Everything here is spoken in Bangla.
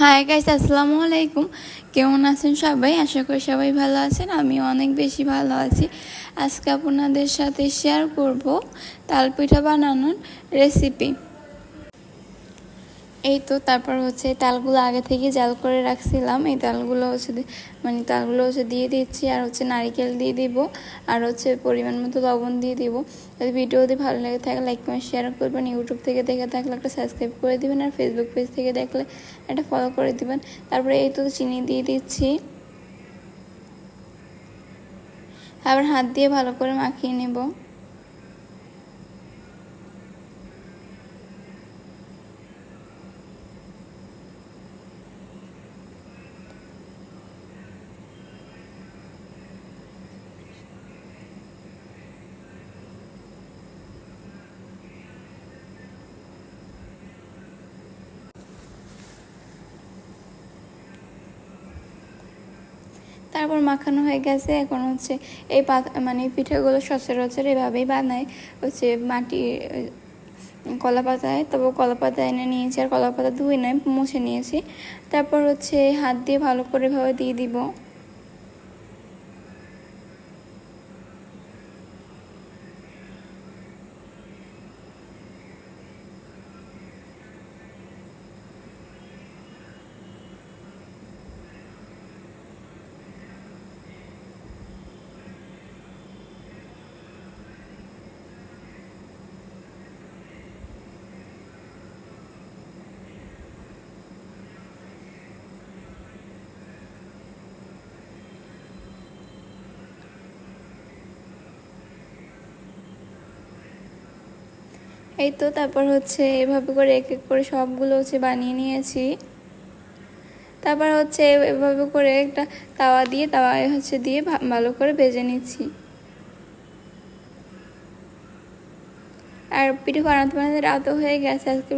হাই গাইস আসসালামু আলাইকুম। কেমন আছেন সবাই? আশা করি সবাই ভালো আছেন আমি অনেক বেশি ভালো আছি। আজকে আপনাদের সাথে শেয়ার করব তালপিঠা বানানোর রেসিপি এই তো তারপর হচ্ছে তালগুলো আগে থেকে জাল করে রাখছিলাম। এই তালগুলো হচ্ছে মানে তালগুলো হচ্ছে দিয়ে দিচ্ছি আর হচ্ছে নারিকেল দিয়ে দিব আর হচ্ছে পরিমাণ মতো লবণ দিয়ে দিব। যদি ভিডিওটি ভালো লেগে থাকে লাইক কমেন্ট শেয়ার করবেন। ইউটিউব থেকে দেখে থাকলে একটা সাবস্ক্রাইব করে দিবেন আর ফেসবুক পেজ থেকে দেখলে একটা ফলো করে দিবেন। তারপরে এই তো চিনি দিয়ে দিচ্ছি। আবার হাত দিয়ে ভালো করে মাখিয়ে নেব। তারপর মাখানো হয়ে গেছে। এখন হচ্ছে এই পাতা মানে পিঠেগুলো সচরাচর এভাবেই বানায়। হচ্ছে মাটি, কলা পাতায় তারপর কলা পাতা এনে নিয়েছি আর কলা পাতা ধুয়ে নেয় মুছে নিয়েছি। তারপর হচ্ছে হাত দিয়ে ভালো করে এভাবে দিয়ে দিব। এই তো তারপর হচ্ছে এভাবে করে এক এক করে সবগুলো হচ্ছে বানিয়ে নিয়েছি। তারপর হচ্ছে এভাবে করে একটা তাওয়া দিয়ে, তাওয়ায় হচ্ছে দিয়ে ভালো করে ভেজে নিচ্ছি। আর পিঠে বানাতে বানাতে রাতও হয়ে গেছে, আজকে